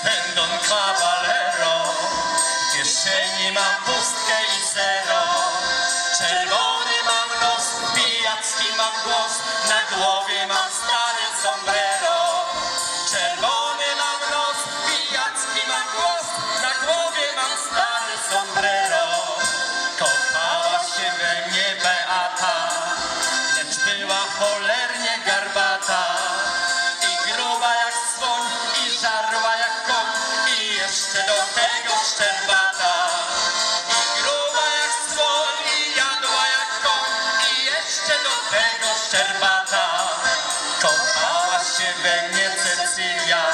Don Caballero. W kieszeni mam pustkę i zero. Czerwony mam nos, pijacki mam głos, na głowie mam stare sombrero. Czerwony mam nos, pijacki mam głos, na głowie mam stare sombrero. Kochała się we mnie Beata, lecz była cholernie tego szczerbata. Kochała się we mnie Cecylia,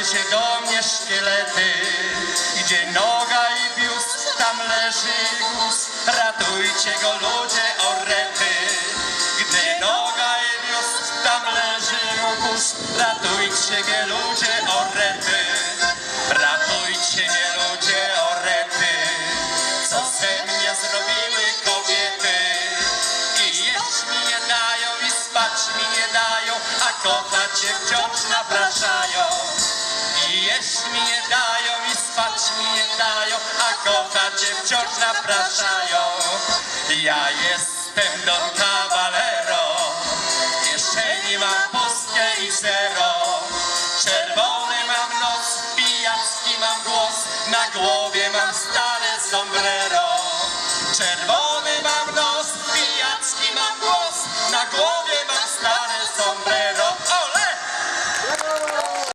pchajcie się do mnie szkielety. Gdzie noga i biust, tam leży guz, ratujcie go ludzie orety. Gdy noga i biust, tam leży guz, ratujcie go ludzie orety. Ratujcie mnie ludzie orety, co ze mnie zrobiły kobiety. I jeść mi nie dają, i spać mi nie dają, a kochać się wciąż napraszają. Mi nie dają, i spać mi nie dają, a kochać wciąż napraszają. Ja jestem Don Caballero, w kieszeni mam pustkę i zero. Czerwony mam nos, pijacki mam głos, na głowie mam stare sombrero. Czerwony